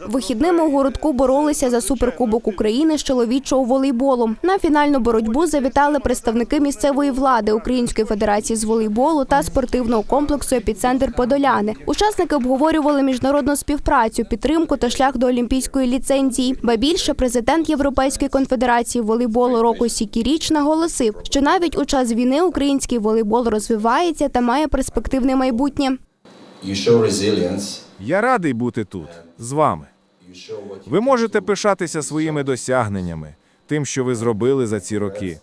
Вихідними у городку боролися за суперкубок України з чоловічого волейболу. На фінальну боротьбу завітали представники місцевої влади Української федерації з волейболу та спортивного комплексу Епіцентр Подоляни. Учасники обговорювали міжнародну співпрацю, підтримку та шлях до олімпійської ліцензії. Ба більше президент Європейської конфедерації волейболу Роко Сікіріч наголосив, що навіть у час війни український волейбол розвивається та має перспективне майбутнє. You show resilience. Я радий бути тут з вами. Ви можете пишатися своїми досягненнями, тим, що ви зробили за ці роки.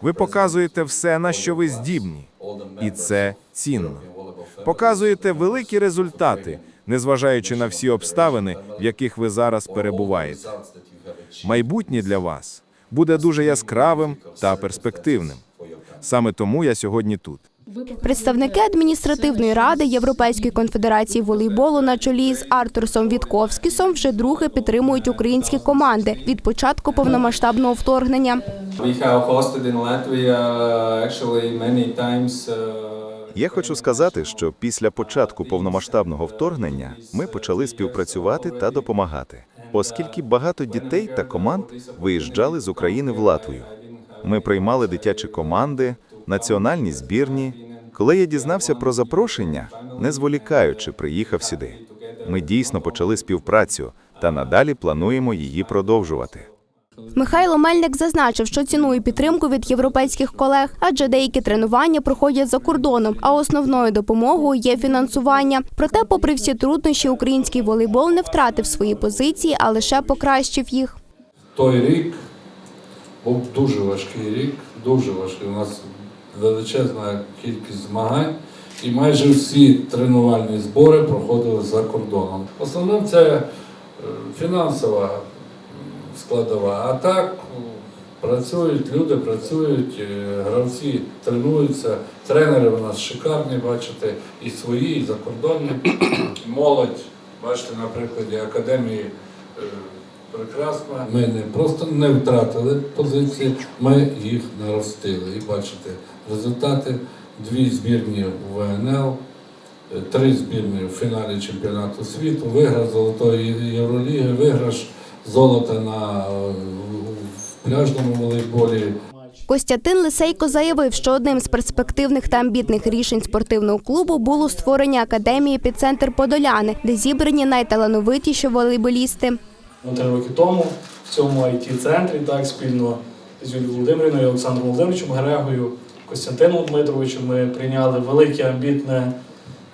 Ви показуєте все, на що ви здібні, і це цінно. Показуєте великі результати, незважаючи на всі обставини, в яких ви зараз перебуваєте. Майбутнє для вас буде дуже яскравим та перспективним. Саме тому я сьогодні тут. Представники адміністративної ради Європейської конфедерації волейболу на чолі з Артурсом Вітковськісом вже друге підтримують українські команди від початку повномасштабного вторгнення. Uh, Я хочу сказати, що після початку повномасштабного вторгнення ми почали співпрацювати та допомагати, оскільки багато дітей та команд виїжджали з України в Латвію. Ми приймали дитячі команди, національні збірні. Коли я дізнався про запрошення, не зволікаючи, приїхав сюди. Ми дійсно почали співпрацю та надалі плануємо її продовжувати. Михайло Мельник зазначив, що цінує підтримку від європейських колег, адже деякі тренування проходять за кордоном, а основною допомогою є фінансування. Проте, попри всі труднощі, український волейбол не втратив свої позиції, а лише покращив їх. Той рік був дуже важкий рік, дуже важкий. У нас величезна кількість змагань, і майже всі тренувальні збори проходили за кордоном. Основним це е, фінансова складова. А так працюють, люди працюють, е, гравці тренуються, тренери у нас шикарні, бачите, і свої, і закордонні. Молодь, бачите, на прикладі академії. Прекрасно. Ми не просто не втратили позиції, ми їх наростили. І бачите, результати дві збірні у ВНЛ, три збірні в фіналі чемпіонату світу, виграш Золотої Євроліги, виграш золота на пляжному волейболі. Костянтин Лисейко заявив, що одним з перспективних та амбітних рішень спортивного клубу було створення академії «Епіцентр Подоляни, де зібрані найталановитіші волейболісти. Ну, три роки тому в цьому it центрі так спільно з Юлією Володимирівною, Олександром Володимировичем Грегою, Костянтином Дмитровичем ми прийняли велике амбітне,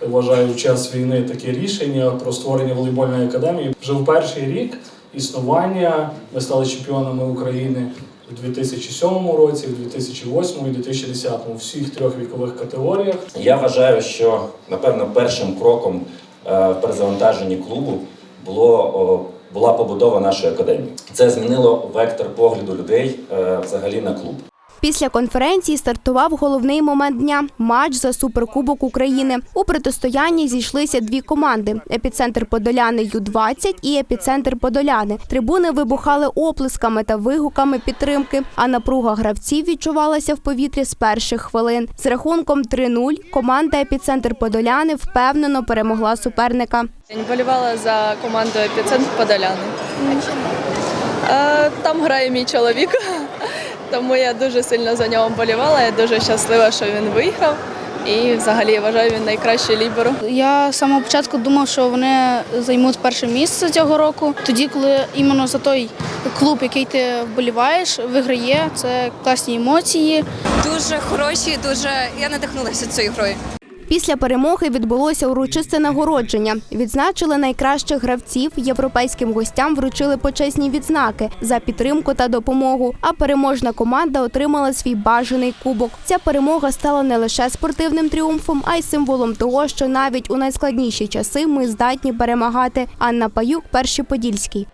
вважаю, в час війни таке рішення про створення волейбольної академії. Вже в перший рік існування ми стали чемпіонами України у 2007 році, у 2008 і 2010 у всіх трьох вікових категоріях. Я вважаю, що напевно першим кроком е, в перезавантаженні клубу було була побудова нашої академії. Це змінило вектор погляду людей е, взагалі на клуб. Після конференції стартував головний момент дня матч за суперкубок України. У протистоянні зійшлися дві команди: епіцентр Подоляни Ю-20 і епіцентр Подоляни. Трибуни вибухали оплесками та вигуками підтримки. А напруга гравців відчувалася в повітрі з перших хвилин. З рахунком 3-0 команда епіцентр Подоляни впевнено перемогла суперника. Я вболівала за команду Епіцентр Подоляни. Е, Там грає мій чоловік, тому я дуже сильно за нього болівала. Я дуже щаслива, що він виїхав. І взагалі я вважаю, він найкращий лібер. Я з самого початку думав, що вони займуть перше місце цього року. Тоді, коли іменно за той клуб, який ти вболіваєш, виграє, це класні емоції. дуже хороші, дуже я надихнулася цією грою. Після перемоги відбулося урочисте нагородження. Відзначили найкращих гравців. Європейським гостям вручили почесні відзнаки за підтримку та допомогу. А переможна команда отримала свій бажаний кубок. Ця перемога стала не лише спортивним тріумфом, а й символом того, що навіть у найскладніші часи ми здатні перемагати. Анна Паюк, перший подільський.